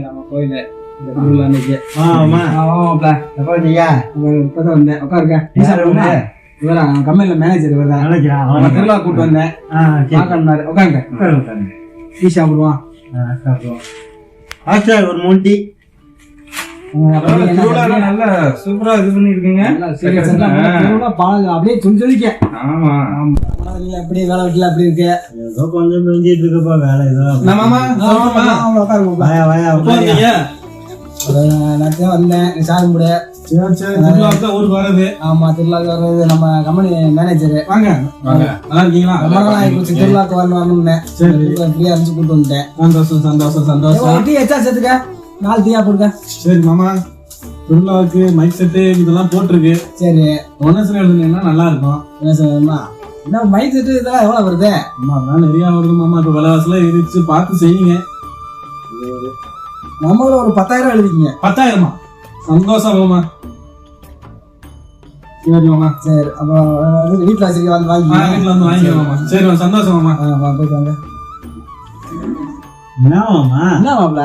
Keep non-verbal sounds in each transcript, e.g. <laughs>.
நம்ம கோயில இந்த திருவிழா அன்னைக்கு ஆமா ஆமாப்ல எப்போ வந்தீங்க இப்பதான் வந்தேன் உட்காருங்க? இவரா கம்பெனில மேனேஜர் இவர் தான் திருவிழா கூட்டு வந்தேன் பார்க்கணுனாரு உட்காருங்க. டீ சாப்பிடுவான் சாப்பிடுவோம். ஆச்சா ஒரு மூணு டீ நல்லா சூப்பரா இது பண்ணிருக்கீங்க அப்படியே சொல்லி சொல்லிக்க ஆமா அப்படியே வேலை வெட்டில அப்படி இருக்கு. ஏதோ கொஞ்சம் பெஞ்சிட்டு இருக்கப்பா வேலை வந்தேன். நீ சாமி ஊருக்கு வர்றது. ஆமா திருவிழாக்கு வர்றது நம்ம கம்பெனி மேனேஜர் வாங்க. திருவிழாக்கு வரணும் வரணும்னு. ஃப்ரீயா இருந்து கூட்டு வந்துட்டேன். சந்தோஷம் சந்தோஷம் சந்தோஷம். நாலு டீயா போடுங்க. சரி மாமா. திருவிழாவுக்கு மைக் செட்டு இதெல்லாம் போட்டிருக்கு. சரி. ஒன்னஸ்ல எழுதுனீங்கன்னா நல்லா இருக்கும் என்ன சொல்லணுமா என்ன மைக் செட்டு இதெல்லாம் எவ்வளவு வருது? அம்மா அதெல்லாம் நிறைய வருது மாமா. இப்ப விலைவாசலாம் இருந்துச்சு பார்த்து செய்யுங்க. நம்மள ஒரு பத்தாயிரம் எழுதிக்கிங்க. பத்தாயிரமா? சந்தோஷம் மாமா. சரி மாமா. சரி அப்போ வீட்டுல வச்சிருக்க வந்து வாங்கி வீட்டுல வந்து வாங்கிக்கலாம் மாமா. சரி சந்தோஷம் மாமா. போயிட்டு வாங்க. என்னவாம்மா? என்ன மாப்ள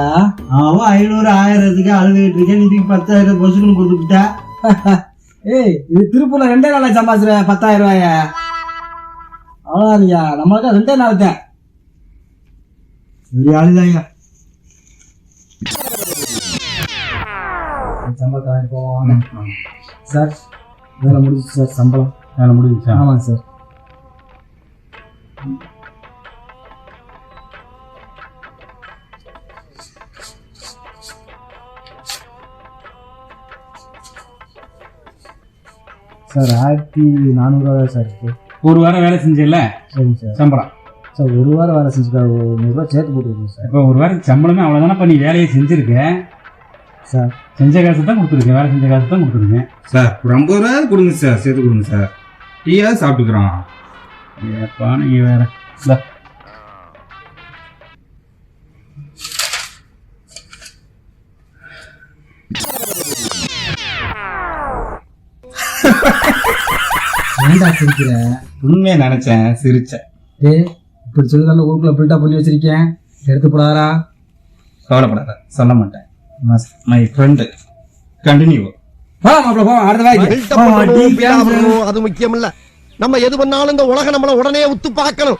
அவன் ஐநூறு ஆயிரத்துக்கு அழுதுகிட்டு இருக்கேன். நீ பத்தாயிரம் பொசுக்குன்னு கொடுத்துட்டா. <laughs> ஏய் இது திருப்பூர்ல ரெண்டே நாளா சம்பாதிச்சிர பத்தாயிரம் ரூபாய. அவ்வளோதானியா நம்மளுக்கு ரெண்டே நாள் தான். சரி அழுதாயா? சம்பளத்தை போவாங்க சார் வேலை முடிஞ்சிச்சு சார். சம்பளம். வேலை முடிஞ்சுச்சா? ஆமாங்க சார். சார் ஆயிரத்தி நானூறுரூவா தான் சார் இருக்கு. ஒரு வாரம் வேலை செஞ்சல சரிங்க சார். சம்பளம். சார் ஒரு வாரம் வேலை செஞ்சுருக்காரு ஒரு நூறுரூவா சேர்த்து போட்டுருக்கோம் சார். இப்போ ஒரு வாரம் சம்பளமே அவ்வளோதானப்பா நீ வேலையை செஞ்சிருக்க? சார். செஞ்ச காசு தான் கொடுத்துருக்கேன் வேலை செஞ்ச காசு தான் கொடுத்துருக்கேன் சார் ஒரு ஐம்பது ரூபா கொடுங்க சார் சேர்த்து கொடுங்க சார். டீயாவது சாப்பிட்டுக்கிறோம். ஏப்பா நீ வேற. இந்தா. ஏன்டா சிரிக்கிறேன் உண்மையை நினைச்சேன் சிரிச்சேன். டேய் இப்படி சொல்லி தானே ஊருக்குள்ள பில்டப் பண்ணி வச்சிருக்கேன். எடுத்து போடாரா கவலைப்படாத சொல்ல மாட்டேன். மை ஃப்ரெண்டு கண்டினியூ போ அடுத்த வாய்க்கு அது முக்கியம் இல்ல நம்ம எது பண்ணாலும் இந்த உலகம் நம்மள உடனே உத்து பார்க்கணும்.